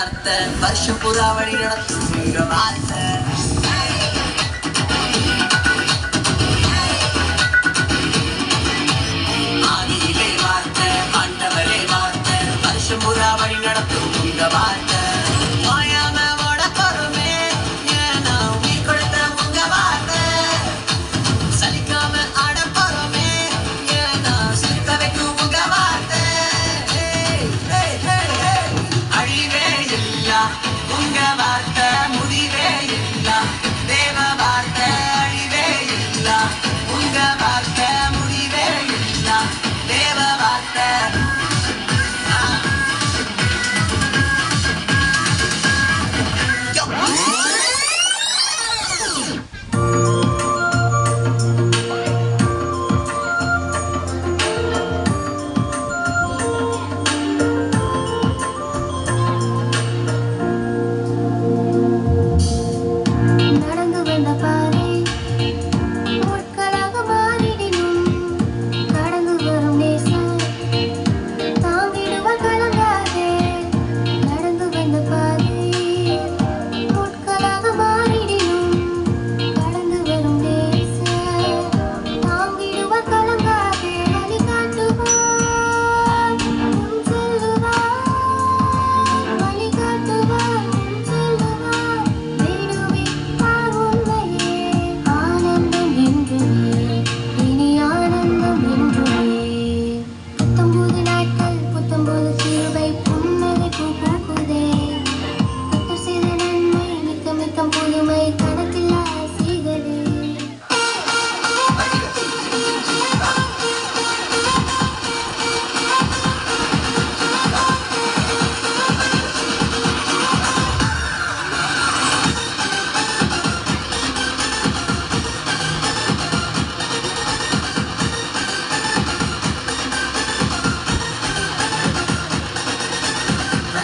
வார்த்தை வருஷம் புறா வழி நடத்தும் உங்க வார்த்தை முடிவே இல்ல தேவ வார்த்தை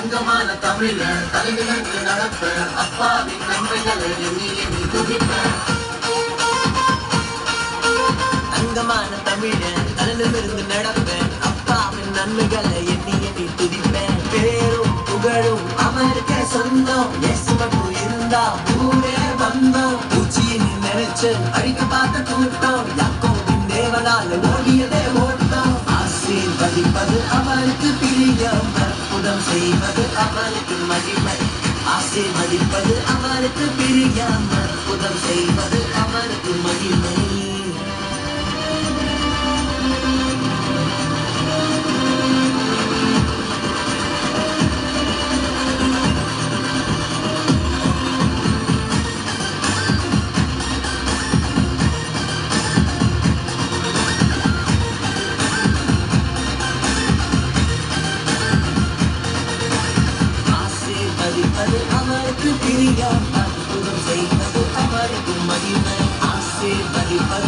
தங்கமான தமிழ தலைவிலங்கு நடப்ப அப்பாவின் நன்மைகளை எண்ணி எண்ணி துதிப்ப. தங்கமான தமிழ தலையிலிருந்து நடப்ப அப்பாவின் நன்மைகளை எண்ணி எண்ணி துதிப்பேன் பேரும் புகழும் அவருக்கு சொந்தம் எஸ் மட்டும் இருந்தா ஊரே வந்தோம். பூச்சியின் நினைச்சு அழிக்க பார்த்த துணிப்ப அற்புதம் செய்வது அவருக்கு மகிமை மதிப்பது அவருக்கு பிரியாமல் அற்புதம் செய்வது. बल उमरी में आपसे बल पर